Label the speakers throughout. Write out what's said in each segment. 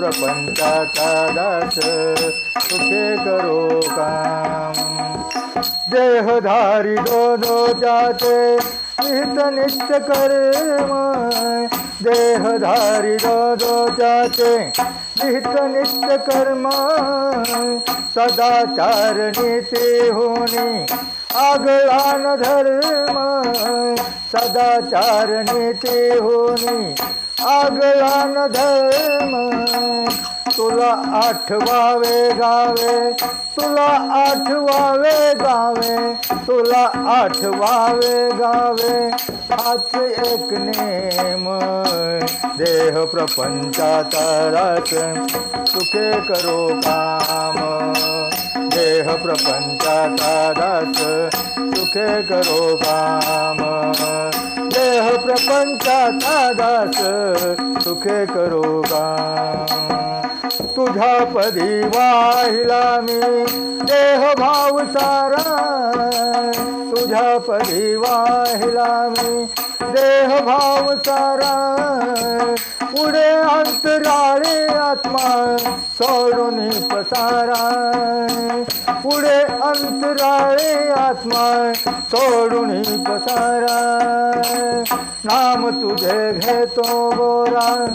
Speaker 1: प्रपंचाचा दास सुखे करो काम. देहधारी दोनो जाते नित नित्य कर्म देहधारी दोनो जाते नित नित्य कर्म सदाचार नीति होनी आगळान धर्म सदाचार नीति होनी आगळान धर्म तुला आठवावे गावे तुला आठवावे गावे तुला आठवावे गावे. हाच एक नेम देह प्रपंचाचा रास सुखे करो काम. देह प्रपंचाचा दास सुखे करो काम. माझा दास सुखे करो गा तुझ्या पदी वाहिला मी देह भाव सारा. तुझ्या पदी वाहिला मी देह भाव सारा पुढे अंतराळे आत्मा सोडून पसारा. पुढे अंतराळे आत्मा सोडून पसारा. नाम तुझे घेतो गोरा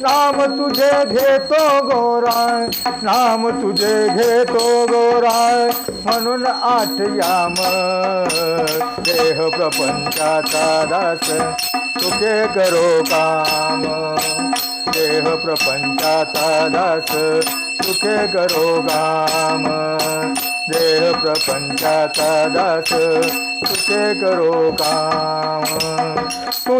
Speaker 1: नाम तुझे घेतो गोरा नाम तुझे घेतो गोरा. म्हणून आठ याम देह प्रपंचाचा दास तुके करो काम देह प्रपंचाचा दास तुके करो काम देह प्रपंचाचा दास तुके करो काम.